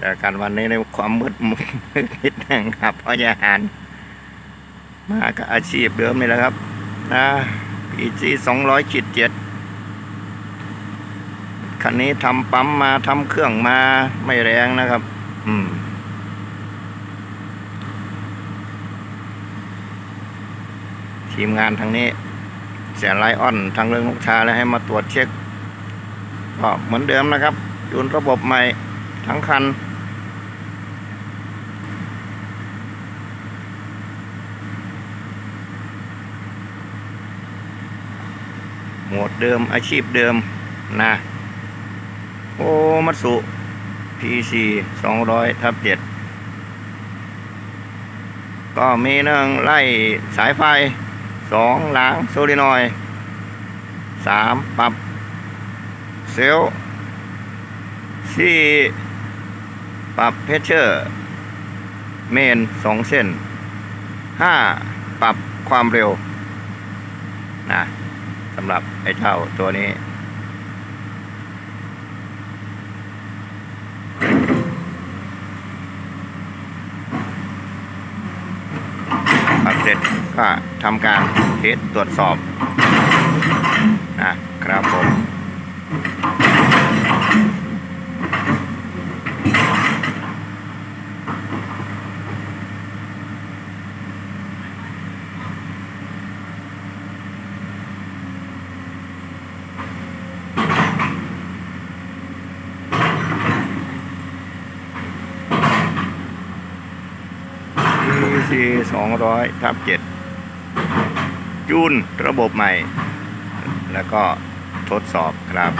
เจอกันวันนี้ในความมืดมุดมิดนะครับเพราะยาหารมากับอาชีพเดิมนี่แหละครับนะพีจีสองร้อยขีดเจ็ดคันนี้ทำปั๊มมาทำเครื่องมาไม่แรงนะครับ อืมทีมงานทางนี้เสียไลออนทางเรื่องลูกชาแล้วให้มาตรวจเช็คก็เหมือนเดิมนะครับจูนระบบใหม่ทั้งคัน หมว ดเดิมอาชีพเดิมนะ โอ้มัตสุ PC 200ทับ7ก็มีเนื่องไล่สายไฟสองหลังโซลินอยสามปรับ เซลสี่ปรับเพชเชอร์ เมนสองเส้นห้าปรับความเร็วนะ สำหรับไอ้เจ้าตัวนี้ ปักเสร็จก็ทำการเทสตรวจสอบ ซีสองร้อยทับเจ็ดยุ่นระบบใหม่ แล้วก็ทดสอบครับ